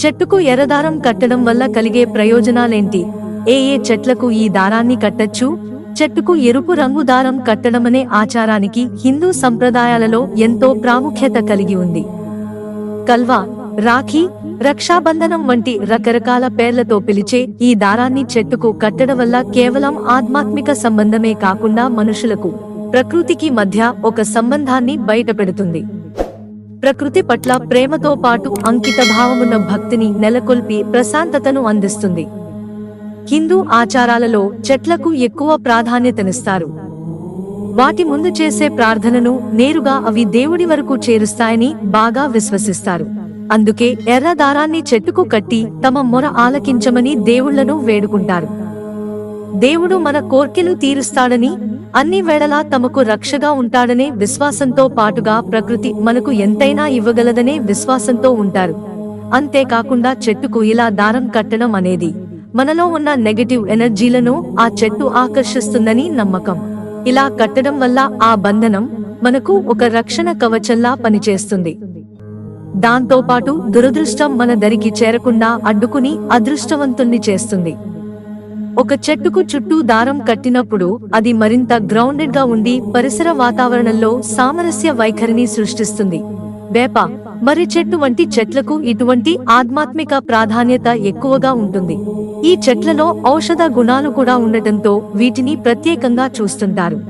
చెట్టుకు ఎర్రదారం కట్టడం వల్ల కలిగే ప్రయోజనాలేంటి? ఏ ఏ చెట్లకు ఈ దారాన్ని కట్టచ్చు? చెట్టుకు ఎరుపు రంగు దారం కట్టడమనే ఆచారానికి హిందూ సంప్రదాయాలలో ఎంతో ప్రాముఖ్యత కలిగి ఉంది. కల్వా రాఖీ రక్షాబంధనం వంటి రకరకాల పేర్లతో పిలిచే ఈ దారాన్ని చెట్టుకు కట్టడం వల్ల కేవలం ఆధ్యాత్మిక సంబంధమే కాకుండా మనుషులకు ప్రకృతికి మధ్య ఒక సంబంధాన్ని బయటపెడుతుంది. ప్రకృతి పట్ల ప్రేమతో పాటు అంకిత భావమున్న భక్తిని నెలకొల్పి ప్రశాంతతను అందిస్తుంది. హిందూ ఆచారాలలో చెట్లకు ఎక్కువ ప్రాధాన్యతనిస్తారు. వాటి ముందు చేసే ప్రార్థనను నేరుగా అవి దేవుడి వరకు చేరుస్తాయని బాగా విశ్వసిస్తారు. అందుకే ఎర్ర దారాన్ని చెట్టుకు కట్టి తమ మొర ఆలకించమని దేవుళ్ళను వేడుకుంటారు. దేవుడు మన కోర్కెలు తీరుస్తాడని అన్ని వేళలా తమకు రక్షగా ఉంటాడనే విశ్వాసంతో పాటుగా ప్రకృతి మనకు ఎంతైనా ఇవ్వగలదనే విశ్వాసంతో ఉంటారు. అంతేకాకుండా చెట్టుకు ఇలా దారం కట్టడం అనేది మనలో ఉన్న నెగటివ్ ఎనర్జీలను ఆ చెట్టు ఆకర్షిస్తుందని నమ్మకం. ఇలా కట్టడం వల్ల ఆ బంధనం మనకు ఒక రక్షణ కవచంలా పనిచేస్తుంది. దాంతో పాటు దురదృష్టం మన దరికి చేరకుండా అడ్డుకుని అదృష్టవంతుణ్ణి చేస్తుంది. ఒక చెట్టుకు చుట్టూ దారం కట్టినప్పుడు అది మరింత గ్రౌండెడ్గా ఉండి పరిసర వాతావరణంలో సామరస్య వైఖరిని సృష్టిస్తుంది. వేప మరి చెట్టు వంటి చెట్లకు ఇటువంటి ఆధ్యాత్మిక ప్రాధాన్యత ఎక్కువగా ఉంటుంది. ఈ చెట్లలో ఔషధ గుణాలు కూడా ఉండటంతో వీటిని ప్రత్యేకంగా చూస్తుంటారు.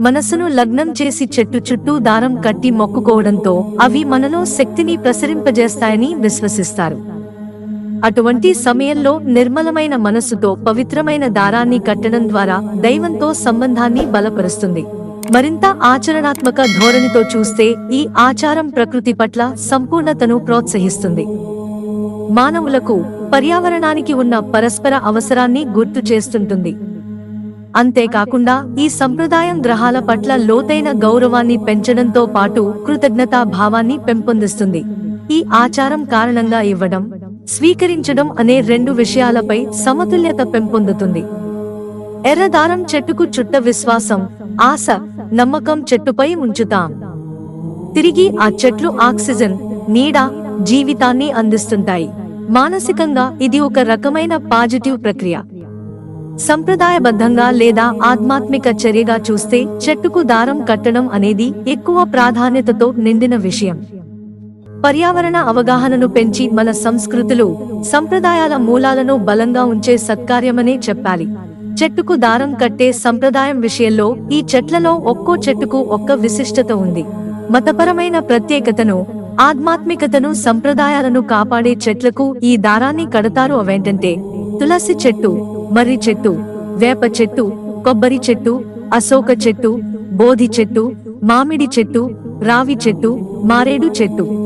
మనసును లగ్నం చేసి చెట్టు చుట్టూ దారం కట్టి మొక్కుకోవడంతో అవి మనలో శక్తిని ప్రసరింపజేస్తాయని విశ్వసిస్తారు. అటువంటి సమయంలో నిర్మలమైన మనస్సుతో పవిత్రమైన దారాన్ని కట్టడం ద్వారా దైవంతో సంబంధాన్ని బలపరుస్తుంది. మరింత ఆచరణాత్మక ధోరణితో చూస్తే ఈ ఆచారం ప్రకృతి పట్ల సంపూర్ణతను ప్రోత్సహిస్తుంది. మానవులకు పర్యావరణానికి ఉన్న పరస్పర అవసరాన్ని గుర్తు చేస్తుంటుంది. అంతేకాకుండా ఈ సంప్రదాయం గ్రహాల పట్ల లోతైన గౌరవాన్ని పెంచడంతో పాటు కృతజ్ఞతా భావాన్ని పెంపొందిస్తుంది. ఈ ఆచారం కారణంగా ఇవ్వడం స్వీకరించడం అనే రెండు విషయాలపై సమతుల్యత పెంపొందుతుంది. ఎర్రదారం చెట్టుకు చుట్ట విశ్వాసం ఆశ నమ్మకం చెట్టుపై ఉంచుతాం తిరిగి ఆ చెట్లు ఆక్సిజన్ నీడ జీవితాన్ని అందిస్తుంటాయి. మానసికంగా ఇది ఒక రకమైన పాజిటివ్ ప్రక్రియ. సంప్రదాయబద్ధంగా లేదా ఆధ్యాత్మిక చర్యగా చూస్తే చెట్టుకు దారం కట్టడం అనేది ఎక్కువ ప్రాధాన్యతతో నిండిన విషయం. పర్యావరణ అవగాహనను పెంచి మన సంస్కృతులు సంప్రదాయాల మూలాలను బలంగా ఉంచే సత్కార్యమనే చెప్పాలి. చెట్టుకు దారం కట్టే సంప్రదాయం విషయంలో ఈ చెట్లలో ఒక్కో చెట్టుకు ఒక్క విశిష్టత ఉంది. మతపరమైన ప్రత్యేకతను ఆధ్యాత్మికతను సంప్రదాయాలను కాపాడే చెట్లకు ఈ దారాన్ని కడతారు అవేంటంటే తులసి చెట్టు మర్రి చెట్టు వేప చెట్టు కొబ్బరి చెట్టు అశోక చెట్టు బోధి చెట్టు మామిడి చెట్టు రావి చెట్టు మారేడు చెట్టు.